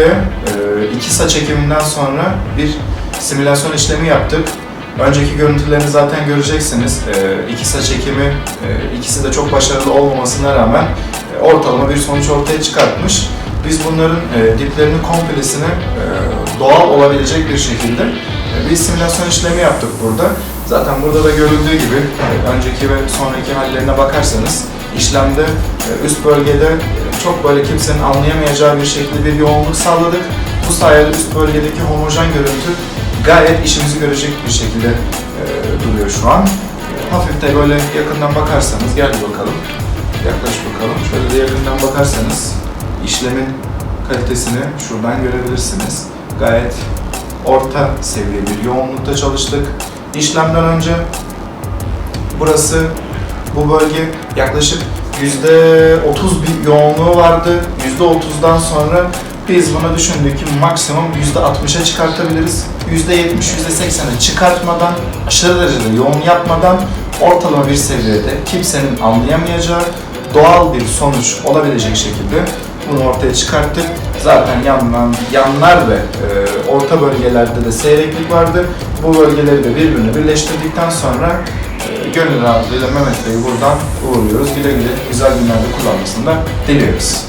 buraya e, iki saç ekiminden sonra bir simülasyon işlemi yaptık. Önceki görüntülerini zaten göreceksiniz. E, iki saç ekimi, e, ikisi de çok başarılı olmamasına rağmen ortalama bir sonuç ortaya çıkartmış. Biz bunların diplerinin komplesini doğal olabilecek bir şekilde bir simülasyon işlemi yaptık burada. Zaten burada da görüldüğü gibi önceki ve sonraki hallerine bakarsanız işlemde üst bölgede çok böyle kimsenin anlayamayacağı bir şekilde bir yoğunluk sağladık. Bu sayede üst bölgedeki homojen görüntü gayet işimizi görecek bir şekilde e, duruyor şu an. Hafif de böyle yakından bakarsanız, gel bakalım. Yaklaş bakalım. Şöyle de yakından bakarsanız işlemin kalitesini şuradan görebilirsiniz. Gayet orta seviye bir yoğunlukta çalıştık. İşlemden önce burası bu bölge yaklaşık %30 bir yoğunluğu vardı. %30'dan sonra biz buna düşündük ki maksimum %60'a çıkartabiliriz. %70, %80'e çıkartmadan, aşırı derecede yoğun yapmadan ortalama bir seviyede kimsenin anlayamayacağı doğal bir sonuç olabilecek şekilde bunu ortaya çıkarttık. Zaten yanlar, yanlar ve e, orta bölgelerde de seyreklik vardı. Bu bölgeleri de birbirine birleştirdikten sonra gönül rahatlığıyla Mehmet Bey'i buradan uğurluyoruz. Güle güle güzel günlerde kullanmasını da diliyoruz.